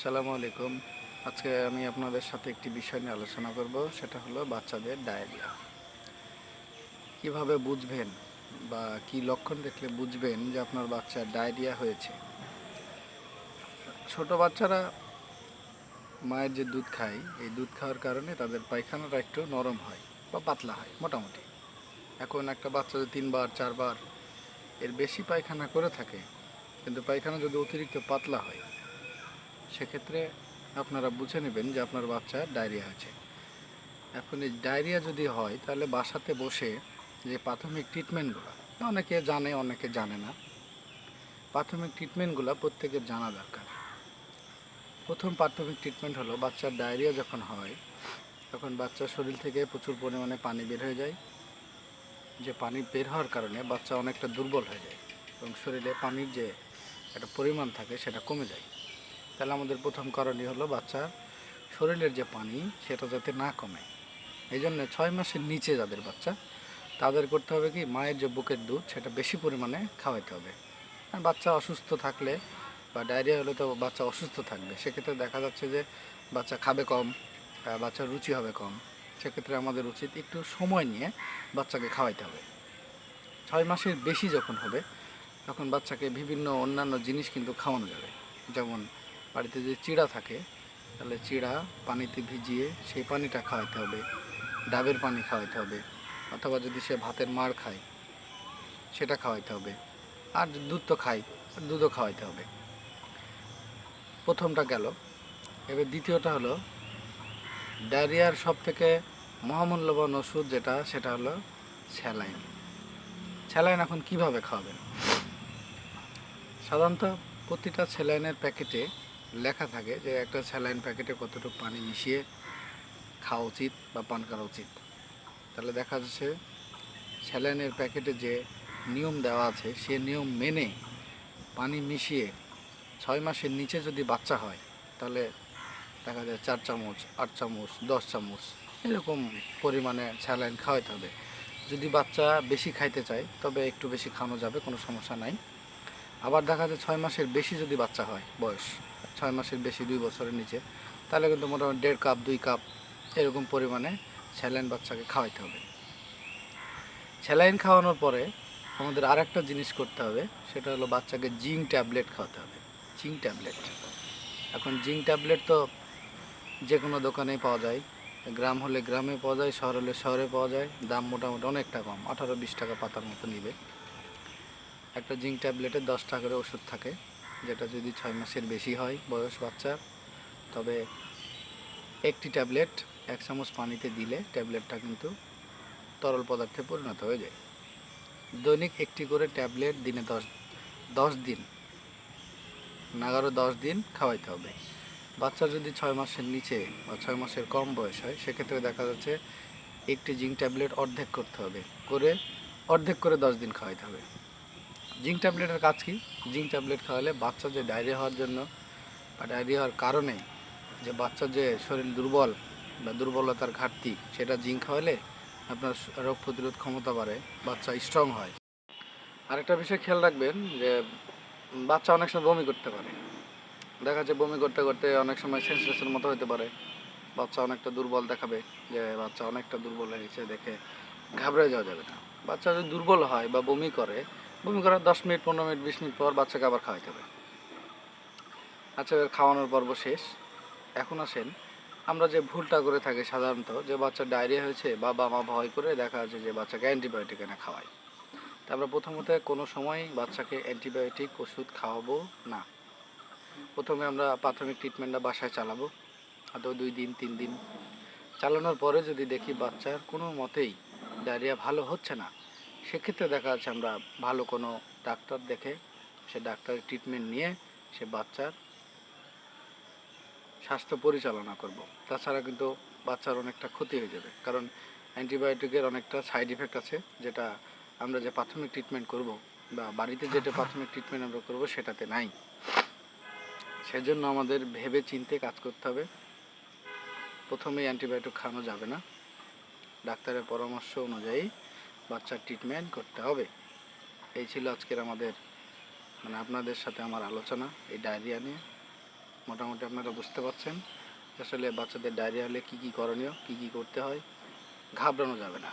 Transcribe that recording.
আসসালামু আলাইকুম। আজকে আমি আপনাদের সাথে একটি বিষয় নিয়ে আলোচনা করব, সেটা হলো বাচ্চাদের ডায়রিয়া। কীভাবে বুঝবেন বা কি লক্ষণ দেখলে বুঝবেন যে আপনার বাচ্চার ডায়রিয়া হয়েছে? ছোট বাচ্চারা মায়ের যে দুধ খায়, এই দুধ খাওয়ার কারণে তাদের পায়খানাটা একটু নরম হয় বা পাতলা হয়, মোটামুটি। এখন একটা বাচ্চা যদি তিনবার, চারবার এর বেশি পায়খানা করে থাকে, কিন্তু পায়খানা যদি অতিরিক্ত পাতলা হয় সেক্ষেত্রে আপনারা বুঝে নেবেন যে আপনার বাচ্চার ডায়রিয়া হয়েছে এখন এই ডায়রিয়া যদি হয়, তাহলে বাসাতে বসে যে প্রাথমিক ট্রিটমেন্টগুলো অনেকে জানে অনেকে জানে না। প্রাথমিক ট্রিটমেন্টগুলো প্রত্যেকের জানা দরকার। প্রথম প্রাথমিক ট্রিটমেন্ট হলো, বাচ্চার ডায়রিয়া যখন হয়, তখন বাচ্চার শরীর থেকে প্রচুর পরিমাণে পানি বের হয়ে যায়। যে পানি বের হওয়ার কারণে বাচ্চা অনেকটা দুর্বল হয়ে যায় এবং শরীরে পানির যে একটা পরিমাণ থাকে, সেটা কমে যায়। তাহলে আমাদের প্রথম কারণই হলো বাচ্চার শরীরের যে পানি, সেটা যাতে না কমে। এই জন্য ছয় মাসের নিচে যাদের বাচ্চা, তাদের করতে হবে কি, মায়ের যে বুকের দুধ, সেটা বেশি পরিমাণে খাওয়াইতে হবে। বাচ্চা অসুস্থ থাকলে বা ডায়রিয়া হলে তো বাচ্চা অসুস্থ থাকবে। সেক্ষেত্রে দেখা যাচ্ছে যে বাচ্চা খাবে কম বাচ্চার রুচি হবে কম। সেক্ষেত্রে আমাদের উচিত একটু সময় নিয়ে বাচ্চাকে খাওয়াইতে হবে। ছয় মাসের বেশি যখন হবে, তখন বাচ্চাকে বিভিন্ন অন্যান্য জিনিস কিন্তু খাওয়ানো যাবে। যেমন বাড়িতে যে চিড়া থাকে, তাহলে চিড়া পানিতে ভিজিয়ে সেই পানিটা খাওয়াইতে হবে, ডাবের পানি খাওয়াইতে হবে, অথবা যদি সে ভাতের মার খায়, সেটা খাওয়াইতে হবে। আর দুধ তো খাই দুধও খাওয়াইতে হবে। প্রথমটা গেল। এবার দ্বিতীয়টা হলো, ডায়রিয়ার সব থেকে মহামূল্যবান ওষুধ যেটা, সেটা হলো স্যালাইন। স্যালাইন এখন কীভাবে খাওয়াবেন? সাধারণত প্রতিটা স্যালাইনের প্যাকেটে লেখা থাকে যে একটা স্যালাইন প্যাকেটে কতটুকু পানি মিশিয়ে খাওয়া উচিত বা পান করা উচিত। তাহলে দেখা যাচ্ছে স্যালাইনের প্যাকেটে যে নিয়ম দেওয়া আছে, সে নিয়ম মেনে পানি মিশিয়ে ছয় মাসের নিচে যদি বাচ্চা হয়, তাহলে দেখা যায় চার চামচ, আট চামচ, দশ চামচ এরকম পরিমাণে স্যালাইন খাওয়াইতে হবে। যদি বাচ্চা বেশি খাইতে চায়, তবে একটু বেশি খাওয়ানো যাবে, কোনো সমস্যা নাই। আবার দেখা যায় ছয় মাসের বেশি যদি বাচ্চা হয়, বয়স ছয় মাসের বেশি, দুই বছরের নিচে, তাহলে কিন্তু মোটামুটি দেড় কাপ, দুই কাপ এরকম পরিমাণে স্যালাইন বাচ্চাকে খাওয়াইতে হবে। স্যালাইন খাওয়ানোর পরে আমাদের আর একটা জিনিস করতে হবে, সেটা হলো বাচ্চাকে জিঙ্ক ট্যাবলেট খাওয়াতে হবে। Zinc tablet. এখন জিঙ্ক ট্যাবলেট তো যে কোনো দোকানেই পাওয়া যায়, গ্রাম হলে গ্রামে পাওয়া যায়, শহর হলে শহরে পাওয়া যায়, দাম মোটামুটি অনেকটা কম, আঠারো বিশ টাকা পাতার মতো নিবে। একটা জিঙ্ক ট্যাবলেটে দশ টাকা করে ওষুধ থাকে যেটা যদি ছয় মাসের বেশি হয় বয়স বাচ্চার, তবে একটি ট্যাবলেট এক চামচ পানিতে দিলে ট্যাবলেটটা কিন্তু তরল পদার্থে পরিণত হয়ে যায়। দৈনিক একটি করে ট্যাবলেট দিনে দশ দশ দিন নাগারো দশ দিন খাওয়াইতে হবে। বাচ্চা যদি ছয় মাসের নিচে বা ছয় মাসের কম বয়স হয়, সেক্ষেত্রে দেখা যাচ্ছে একটি জিঙ্ক ট্যাবলেট অর্ধেক করতে হবে। করে অর্ধেক করে দশ দিন খাওয়াইতে হবে। জিঙ্ক ট্যাবলেটের কাজ কি? জিঙ্ক ট্যাবলেট খাওয়ালে বাচ্চা যে ডায়রিয়া হওয়ার জন্য বা ডায়রিয়া হওয়ার কারণে যে বাচ্চার যে শরীর দুর্বল বা দুর্বলতার ঘাটতি, সেটা জিঙ্ক খাওয়ালে আপনার রোগ প্রতিরোধ ক্ষমতা বাড়ে, বাচ্চা স্ট্রং হয়। আরেকটা বিষয় খেয়াল রাখবেন যে বাচ্চা অনেক সময় বমি করতে পারে। দেখা যাচ্ছে বমি করতে করতে অনেক সময় সেন্সলেসের মতো হতে পারে। বাচ্চা অনেকটা দুর্বল দেখাবে যে বাচ্চা অনেকটা দুর্বল হয়েছে দেখে ঘাবড়ে যাওয়া যাবে না। বাচ্চা যদি দুর্বল হয় বা বমি করে বমি করার দশ মিনিট, পনেরো মিনিট, বিশ মিনিট পর বাচ্চাকে আবার খাওয়াইতে হবে। আচ্ছা এবার খাওয়ানোর পর্ব শেষ। এখন আসেন, আমরা যে ভুলটা করে থাকি সাধারণত, যে বাচ্চার ডায়রিয়া হয়েছে, বাবা মা ভয় করে দেখা যাচ্ছে যে বাচ্চাকে অ্যান্টিবায়োটিক এনে খাওয়াই তা আমরা প্রথমত কোনো সময় বাচ্চাকে অ্যান্টিবায়োটিক ওষুধ খাওয়াবো না। প্রথমে আমরা প্রাথমিক ট্রিটমেন্টটা বাসায় চালাবো হয়তো দুই দিন, তিন দিন। চালানোর পরে যদি দেখি বাচ্চার কোনো মতেই ডায়রিয়া ভালো হচ্ছে না সেক্ষেত্রে দেখা যাচ্ছে আমরা ভালো কোনো ডাক্তার দেখে সে ডাক্তারের ট্রিটমেন্ট নিয়ে সে বাচ্চার স্বাস্থ্য পরিচালনা করব। তাছাড়া কিন্তু বাচ্চার অনেকটা ক্ষতি হয়ে যাবে। কারণ অ্যান্টিবায়োটিকের অনেকটা সাইড ইফেক্ট আছে, যেটা আমরা যে প্রাথমিক ট্রিটমেন্ট করব বা বাড়িতে যেটা প্রাথমিক ট্রিটমেন্ট আমরা করব সেটাতে নাই। সেজন্য আমাদের ভেবে চিন্তে কাজ করতে হবে। প্রথমেই অ্যান্টিবায়োটিক খাওয়ানো যাবে না। ডাক্তারের পরামর্শ অনুযায়ী বাচ্চার ট্রিটমেন্ট করতে হবে। এই ছিল আজকের আমাদের মানে আপনাদের সাথে আমার আলোচনা, এই ডায়রিয়া নিয়ে। মোটামুটি আপনারা বুঝতে পারছেন আসলে বাচ্চাদের ডায়রিয়া হলে কী কী করণীয়, কী কী করতে হয়, ঘাবড়ানো যাবে না।